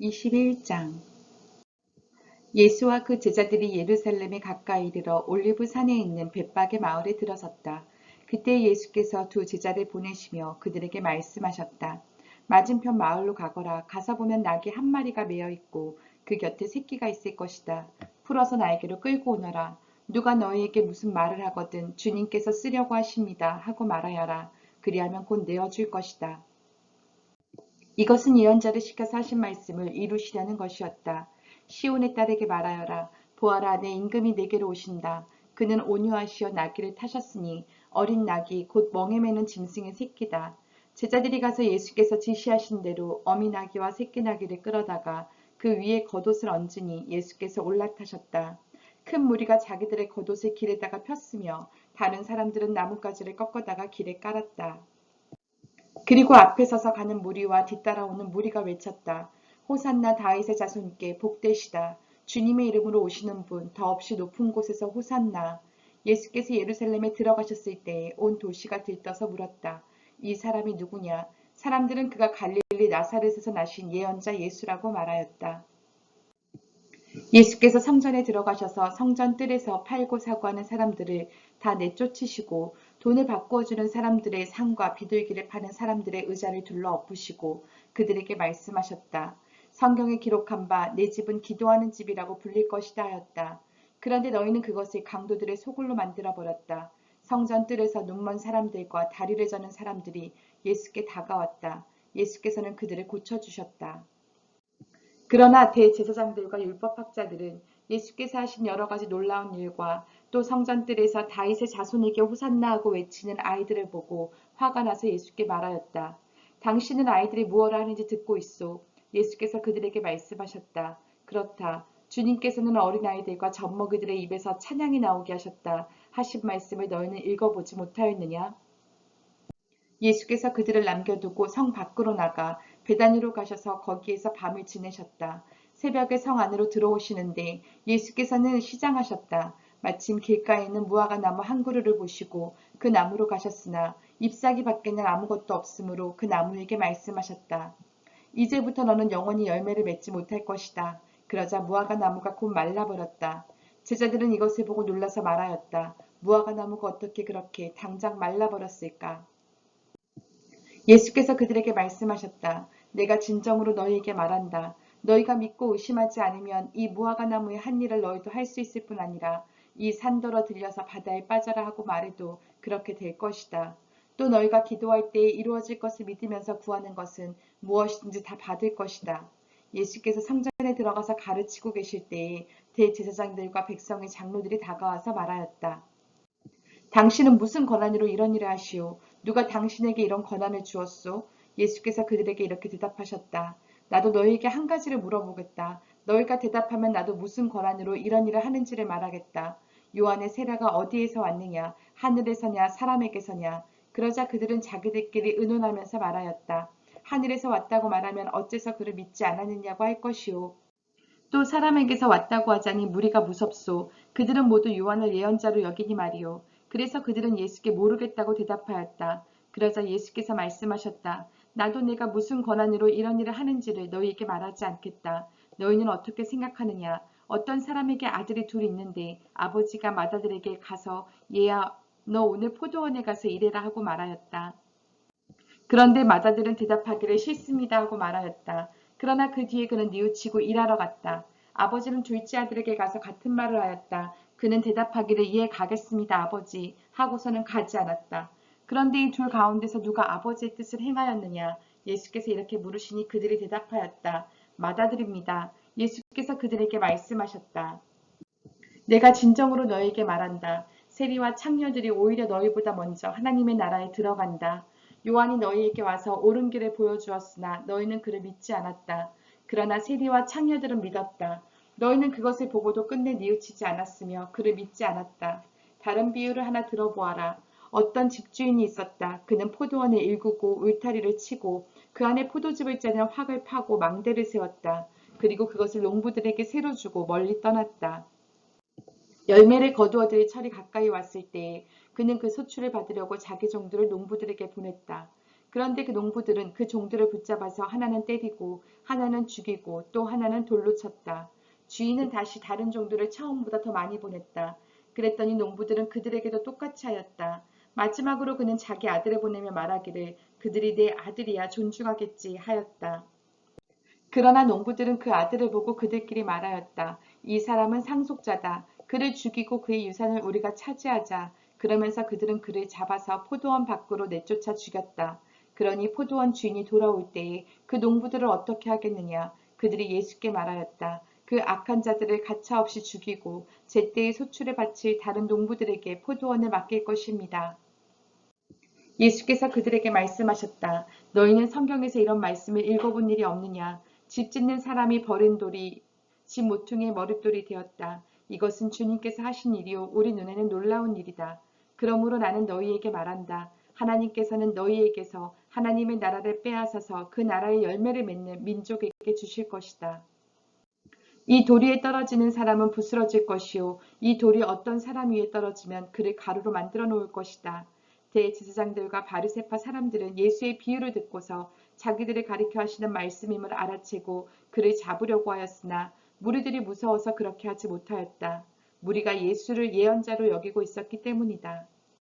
21장 예수와 그 제자들이 예루살렘에 가까이 이르러 올리브 산에 있는 벳박의 마을에 들어섰다. 그때 예수께서 두 제자를 보내시며 그들에게 말씀하셨다. 맞은편 마을로 가거라. 가서 보면 낙이 한 마리가 매어 있고 그 곁에 새끼가 있을 것이다. 풀어서 나에게로 끌고 오너라. 누가 너희에게 무슨 말을 하거든 주님께서 쓰려고 하십니다 하고 말하여라. 그리하면 곧 내어줄 것이다. 이것은 예언자를 시켜서 하신 말씀을 이루시려는 것이었다. 시온의 딸에게 말하여라. 보아라 내 임금이 내게로 오신다. 그는 온유하시어 나귀를 타셨으니 어린 낙이 곧 멍에 매는 짐승의 새끼다. 제자들이 가서 예수께서 지시하신 대로 어미 나귀와 새끼 나귀를 끌어다가 그 위에 겉옷을 얹으니 예수께서 올라타셨다. 큰 무리가 자기들의 겉옷을 길에다가 폈으며 다른 사람들은 나뭇가지를 꺾어다가 길에 깔았다. 그리고 앞에 서서 가는 무리와 뒤따라오는 무리가 외쳤다. 호산나 다윗의 자손께 복되시다. 주님의 이름으로 오시는 분 더없이 높은 곳에서 호산나. 예수께서 예루살렘에 들어가셨을 때에 온 도시가 들떠서 물었다. 이 사람이 누구냐? 사람들은 그가 갈릴리 나사렛에서 나신 예언자 예수라고 말하였다. 예수께서 성전에 들어가셔서 성전 뜰에서 팔고 사고 하는 사람들을 다 내쫓으시고 돈을 바꾸어주는 사람들의 상과 비둘기를 파는 사람들의 의자를 둘러 엎으시고 그들에게 말씀하셨다. 성경에 기록한 바 내 집은 기도하는 집이라고 불릴 것이다 하였다. 그런데 너희는 그것을 강도들의 소굴로 만들어 버렸다. 성전 뜰에서 눈먼 사람들과 다리를 저는 사람들이 예수께 다가왔다. 예수께서는 그들을 고쳐주셨다. 그러나 대제사장들과 율법학자들은 예수께서 하신 여러 가지 놀라운 일과 또 성전뜰에서 다윗의 자손에게 호산나 하고 외치는 아이들을 보고 화가 나서 예수께 말하였다. 당신은 아이들이 무엇을 하는지 듣고 있소. 예수께서 그들에게 말씀하셨다. 그렇다. 주님께서는 어린아이들과 젖먹이들의 입에서 찬양이 나오게 하셨다. 하신 말씀을 너희는 읽어보지 못하였느냐? 예수께서 그들을 남겨두고 성 밖으로 나가 베다니로 가셔서 거기에서 밤을 지내셨다. 새벽에 성 안으로 들어오시는데 예수께서는 시장하셨다. 마침 길가에 있는 무화과 나무 한 그루를 보시고 그 나무로 가셨으나 잎사귀 밖에는 아무것도 없으므로 그 나무에게 말씀하셨다. 이제부터 너는 영원히 열매를 맺지 못할 것이다. 그러자 무화과 나무가 곧 말라버렸다. 제자들은 이것을 보고 놀라서 말하였다. 무화과 나무가 어떻게 그렇게 당장 말라버렸을까? 예수께서 그들에게 말씀하셨다. 내가 진정으로 너희에게 말한다. 너희가 믿고 의심하지 않으면 이 무화과 나무의 한 일을 너희도 할 수 있을 뿐 아니라 이 산더러 들려서 바다에 빠져라 하고 말해도 그렇게 될 것이다. 또 너희가 기도할 때에 이루어질 것을 믿으면서 구하는 것은 무엇이든지 다 받을 것이다. 예수께서 성전에 들어가서 가르치고 계실 때에 대제사장들과 백성의 장로들이 다가와서 말하였다. 당신은 무슨 권한으로 이런 일을 하시오? 누가 당신에게 이런 권한을 주었소? 예수께서 그들에게 이렇게 대답하셨다. 나도 너희에게 한 가지를 물어보겠다. 너희가 대답하면 나도 무슨 권한으로 이런 일을 하는지를 말하겠다. 요한의 세례가 어디에서 왔느냐? 하늘에서냐? 사람에게서냐? 그러자 그들은 자기들끼리 의논하면서 말하였다. 하늘에서 왔다고 말하면 어째서 그를 믿지 않았느냐고 할 것이오. 또 사람에게서 왔다고 하자니 무리가 무섭소. 그들은 모두 요한을 예언자로 여기니 말이오. 그래서 그들은 예수께 모르겠다고 대답하였다. 그러자 예수께서 말씀하셨다. 나도 내가 무슨 권한으로 이런 일을 하는지를 너희에게 말하지 않겠다. 너희는 어떻게 생각하느냐? 어떤 사람에게 아들이 둘 있는데 아버지가 맏아들에게 가서 얘야 너 오늘 포도원에 가서 일해라 하고 말하였다. 그런데 맏아들은 대답하기를 싫습니다 하고 말하였다. 그러나 그 뒤에 그는 뉘우치고 일하러 갔다. 아버지는 둘째 아들에게 가서 같은 말을 하였다. 그는 대답하기를 이해 가겠습니다 아버지 하고서는 가지 않았다. 그런데 이 둘 가운데서 누가 아버지의 뜻을 행하였느냐? 예수께서 이렇게 물으시니 그들이 대답하였다. 맏아들입니다. 예수께서 그들에게 말씀하셨다. 내가 진정으로 너에게 말한다. 세리와 창녀들이 오히려 너희보다 먼저 하나님의 나라에 들어간다. 요한이 너희에게 와서 옳은 길을 보여주었으나 너희는 그를 믿지 않았다. 그러나 세리와 창녀들은 믿었다. 너희는 그것을 보고도 끝내 뉘우치지 않았으며 그를 믿지 않았다. 다른 비유를 하나 들어보아라. 어떤 집주인이 있었다. 그는 포도원을 일구고 울타리를 치고 그 안에 포도즙을 짜는 확을 파고 망대를 세웠다. 그리고 그것을 농부들에게 새로 주고 멀리 떠났다. 열매를 거두어들일 철이 가까이 왔을 때에 그는 그 소출을 받으려고 자기 종들을 농부들에게 보냈다. 그런데 그 농부들은 그 종들을 붙잡아서 하나는 때리고 하나는 죽이고 또 하나는 돌로 쳤다. 주인은 다시 다른 종들을 처음보다 더 많이 보냈다. 그랬더니 농부들은 그들에게도 똑같이 하였다. 마지막으로 그는 자기 아들을 보내며 말하기를 그들이 내 아들이야 존중하겠지 하였다. 그러나 농부들은 그 아들을 보고 그들끼리 말하였다. 이 사람은 상속자다. 그를 죽이고 그의 유산을 우리가 차지하자. 그러면서 그들은 그를 잡아서 포도원 밖으로 내쫓아 죽였다. 그러니 포도원 주인이 돌아올 때에 그 농부들을 어떻게 하겠느냐. 그들이 예수께 말하였다. 그 악한 자들을 가차없이 죽이고 제때에 소출을 바칠 다른 농부들에게 포도원을 맡길 것입니다. 예수께서 그들에게 말씀하셨다. 너희는 성경에서 이런 말씀을 읽어본 일이 없느냐. 집 짓는 사람이 버린 돌이 집 모퉁이의 머릿돌이 되었다. 이것은 주님께서 하신 일이요 우리 눈에는 놀라운 일이다. 그러므로 나는 너희에게 말한다. 하나님께서는 너희에게서 하나님의 나라를 빼앗아서 그 나라의 열매를 맺는 민족에게 주실 것이다. 이돌 위에 떨어지는 사람은 부스러질 것이요 이 돌이 어떤 사람 위에 떨어지면 그를 가루로 만들어 놓을 것이다. 대제사장들과 바리새파 사람들은 예수의 비유를 듣고서 자기들을 가리켜 하시는 말씀임을 알아채고 그를 잡으려고 하였으나 무리들이 무서워서 그렇게 하지 못하였다. 무리가 예수를 예언자로 여기고 있었기 때문이다.